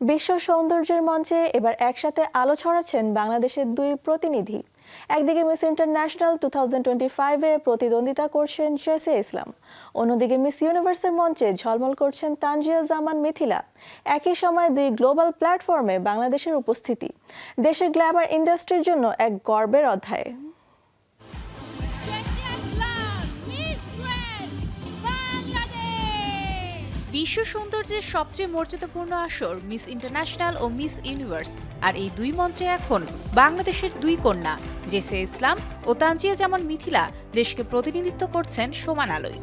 বিশ্ব সৌন্দর্যের মঞ্চে এবার একসাথে আলো ছড়াচ্ছেন বাংলাদেশের দুই প্রতিনিধি। একদিকে Miss International two thousand twenty ফাইভে প্রতিদ্বন্দ্বিতা করছেন জেসে ইসলাম। অন্যদিকে মিস ইউনিভার্সের মঞ্চে ঝলমল করছেন তানজিয়া জামান মিথিলা। একই সময় দুই গ্লোবাল প্ল্যাটফর্মে বাংলাদেশের উপস্থিতি। দেশের গ্ল্যামার ইন্ডাস্ট্রির জন্য এক গর্বের অধ্যায়। বিশ্ব সৌন্দর্যের সবচেয়ে মর্যাদাপূর্ণ আসর মিস ইন্টারন্যাশনাল ও মিস ইউনিভার্স। আর এই দুই মঞ্চে এখন বাংলাদেশের দুই কন্যা, জেসে ইসলাম ও তানজিয়া জামান মিথিলা দেশকে প্রতিনিধিত্ব করছেন সমান আলোয়।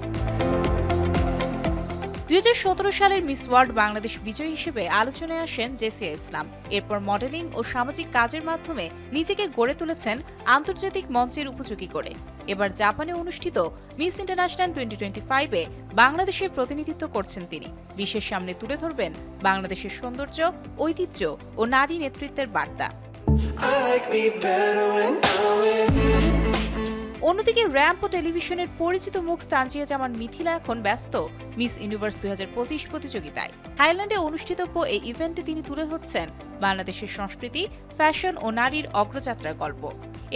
দুই হাজার সতেরো সালের মিস ওয়ার্ল্ড বাংলাদেশ বিজয়ী হিসেবে আলোচনায় আসেন জেসিয়া ইসলাম। এরপর মডেলিং ও সামাজিক কাজের মাধ্যমে নিজেকে গড়ে তুলেছেন আন্তর্জাতিক মঞ্চের উপযোগী করে। এবার জাপানে অনুষ্ঠিত মিস ইন্টারন্যাশনাল টোয়েন্টি টোয়েন্টি ফাইভে বাংলাদেশের প্রতিনিধিত্ব করছেন তিনি। বিশ্বের সামনে তুলে ধরবেন বাংলাদেশের সৌন্দর্য, ঐতিহ্য ও নারী নেতৃত্বের বার্তা। I like me better when I'm with you. অন্যদিকে র্যাম্প ও টেলিভিশনের পরিচিত মুখ তানজিয়া জামান মিথিলা এখন ব্যস্ত মিস ইউনিভার্স দুই প্রতিযোগিতায়। থাইল্যান্ডে অনুষ্ঠিতব্য এই ইভেন্টে তিনি তুলে ধরছেন বাংলাদেশের সংস্কৃতি, ফ্যাশন ও নারীর অগ্রযাত্রার গল্প।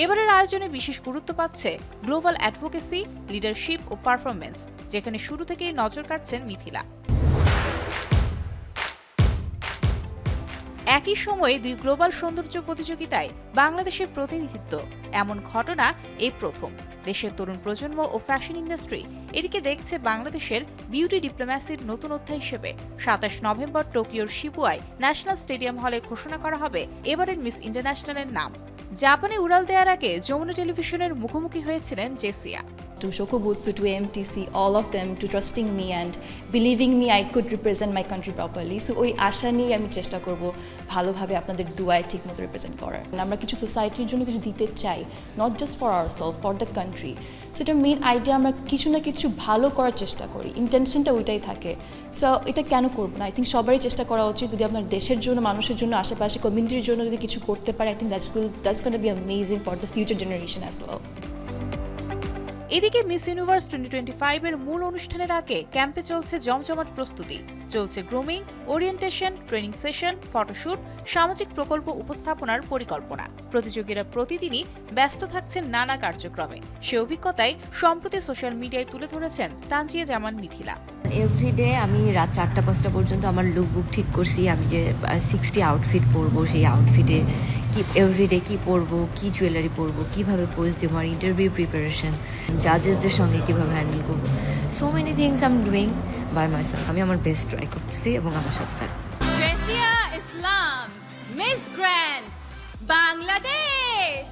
এবারের আয়োজনে বিশেষ গুরুত্ব পাচ্ছে গ্লোবাল অ্যাডভোকেসি, লিডারশিপ ও পারফরমেন্স যেখানে শুরু থেকেই নজর কাটছেন মিথিলা। একই সময়ে দুই গ্লোবাল সৌন্দর্য প্রতিযোগিতায় বাংলাদেশের প্রতিনিধিত্ব। এমন ঘটনা এই প্রথম। দেশের তরুণ প্রজন্ম ও ফ্যাশন ইন্ডাস্ট্রি এটিকে দেখছে বাংলাদেশের বিউটি ডিপ্লোম্যাসির নতুন অধ্যায় হিসেবে। সাতাশ নভেম্বর টোকিওর শিবুয়ায় ন্যাশনাল স্টেডিয়াম হলে ঘোষণা করা হবে এবারের মিস ইন্টারন্যাশনালের নাম। জাপানে উড়াল দেওয়ার আগে যমুনা টেলিভিশনের মুখোমুখি হয়েছিলেন জেসিয়া। To Shokubutsu, to AMTC, all of them to trusting me and believing me I could represent my country properly. So ওই আশা নিয়ে আমি চেষ্টা করব ভালোভাবে আপনাদের দুয়ায় ঠিক মতো রিপ্রেজেন্ট করার আমরা কিছু সোসাইটির জন্য কিছু দিতে চাই not just for our self for the country সেটা মেইন আইডিয়া আমরা কিছু না কিছু ভালো করার চেষ্টা করি। ইন্টেনশনটা ওইটাই থাকে। সো এটা কেন করব না? আই থিঙ্ক সবারই চেষ্টা করা উচিত যদি আপনার দেশের জন্য মানুষের জন্য আশেপাশে কমিউনিটির জন্য যদি কিছু করতে পারে I think that's cool that's gonna be amazing for the future generation as well এদিকে মিস ইউনিভার্স টোয়েন্টি টোয়েন্টি ফাইভের মূল অনুষ্ঠানের আগে ক্যাম্পে চলছে জমজমাট প্রস্তুতি। চলছে grooming, orientation, training session, photoshoot, সামাজিক প্রকল্প উপস্থাপনার পরিকল্পনা। প্রতিযোগীরা প্রতিদিনই ব্যস্ত থাকছেন নানা কার্যক্রমে। সে অভিজ্ঞতায় সম্প্রতি সোশ্যাল মিডিয়ায় তুলে ধরেছেন তানজিয়া জামান মিথিলা। এভরিডে আমি রাত চারটা পাঁচটা পর্যন্ত আমার লুক বুক ঠিক করছি। আমি যে সিক্সটি আউটফিট পরবো সেই আউটফিটে কি এভরিডে কি পরবো কি জুয়েলারি পরবো কীভাবে পোজ দেবো আমার ইন্টারভিউ প্রিপারেশন জাজেসদের সঙ্গে কীভাবে হ্যান্ডেল করব। So many things I'm doing by myself আমি আমার বেস্ট ট্রাই করতেছি এবং আমার সাথে থাকব। Islam Miss Grand Bangladesh.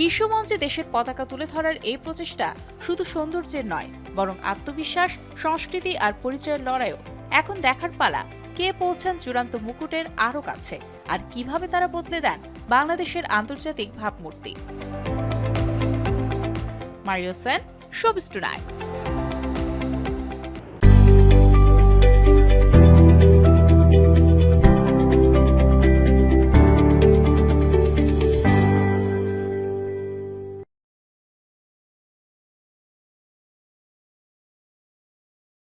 বিশ্বমঞ্চে দেশের পতাকা তুলে ধরার এই প্রচেষ্টা শুধু সৌন্দর্যের নয় বরং আত্মবিশ্বাস সংস্কৃতি আর পরিচয়ের লড়াইও। এখন দেখার পালা কে পৌঁছান চূড়ান্ত মুকুটের আরও কাছে আর কীভাবে তারা বদলে দেন বাংলাদেশের আন্তর্জাতিক ভাবমূর্তি। Mario Sen tonight